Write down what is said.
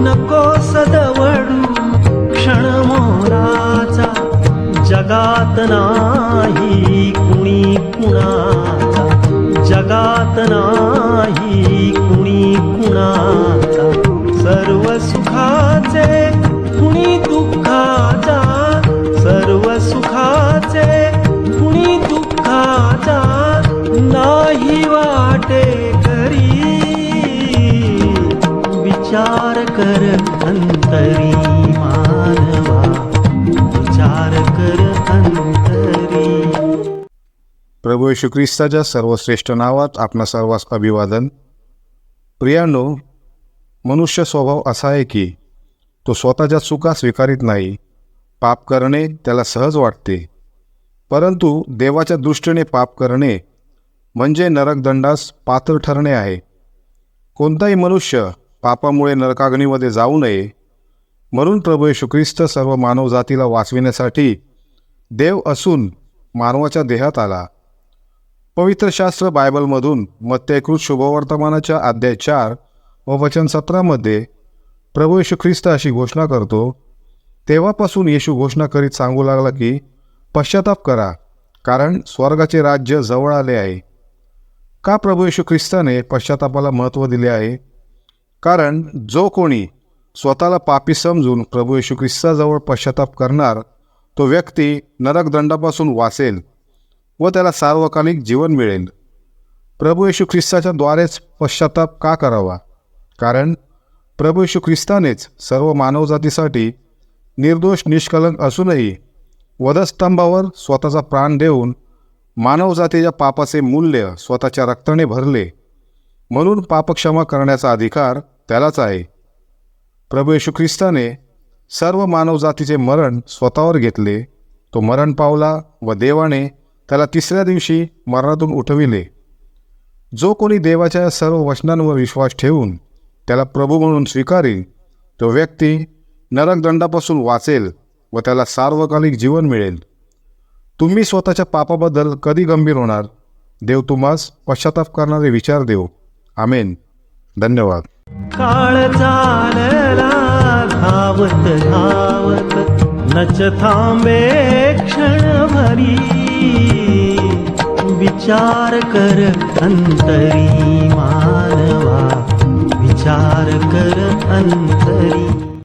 नको सदवडू क्षण मोराचा. जगात नाही कुणी कुणाचा. जगात नाही कुणी कुणाचा. सर्व सुखाचे कुणी दुःखाचा. सर्व सुखाचे कुणी दुःखाचा. नाही वाटे करी विचार कर अंतरी मानवा विचार कर अंतरी. प्रभू येशू ख्रिस्ताच्या सर्वश्रेष्ठ नावात आपणा सर्वांस अभिवादन. प्रियानो मनुष्य स्वभाव असा आहे की तो स्वतःच्या चुका स्वीकारित नाही पाप करणे त्याला सहज वाटते. परंतु देवाच्या दृष्टीने पाप करणे म्हणजे नरकदंडास पात्र ठरणे आहे. कोणताही मनुष्य पापामुळे नरकाग्नीमध्ये जाऊ नये. म्हणून प्रभू येशू ख्रिस्त सर्व मानवजातीला वाचविण्यासाठी देव असून मानवाच्या देहात आला. पवित्र शास्त्र बायबलमधून मत्तेकृत शुभवर्तमानाच्या अध्याय चार व वचन सत्रामध्ये प्रभू येशू ख्रिस्त अशी घोषणा करतो तेव्हापासून येशू घोषणा करीत सांगू लागला की पश्चाताप करा कारण स्वर्गाचे राज्य जवळ आले आहे. का प्रभू येशू ख्रिस्ताने पश्चातापाला महत्त्व दिले आहे? कारण जो कोणी स्वतःला पापी समजून प्रभू येशू ख्रिस्ताजवळ पश्चाताप करणार तो व्यक्ती नरकदंडापासून वाचेल व त्याला सार्वकालिक जीवन मिळेल. प्रभू येशू ख्रिस्ताच्या द्वारेच पश्चाताप का करावा? कारण प्रभू येशू ख्रिस्तानेच सर्व मानवजातीसाठी निर्दोष निष्कलंक असूनही वधस्तंभावर स्वतःचा प्राण देऊन मानवजातीच्या पापाचे मूल्य स्वतःच्या रक्ताने भरले. म्हणून पापक्षमा करण्याचा अधिकार त्यालाच आहे. प्रभू येशू ख्रिस्ताने सर्व मानवजातीचे मरण स्वतःवर घेतले. तो मरण पावला व देवाने त्याला तिसऱ्या दिवशी मरणातून उठविले. जो कोणी देवाच्या सर्व वचनांवर विश्वास ठेवून त्याला प्रभू म्हणून स्वीकारेल तो व्यक्ती नरकदंडापासून वाचेल व त्याला सार्वकालिक जीवन मिळेल. तुम्ही स्वतःच्या पापाबद्दल कधी गंभीर होणार? देव तुम्हास पश्चाताप करणारे विचार देव. आमेन. धन्यवाद. काळ चालला धावत धावत नच थांबे क्षण भरी विचार कर अंतरी विचार कर अंतरी.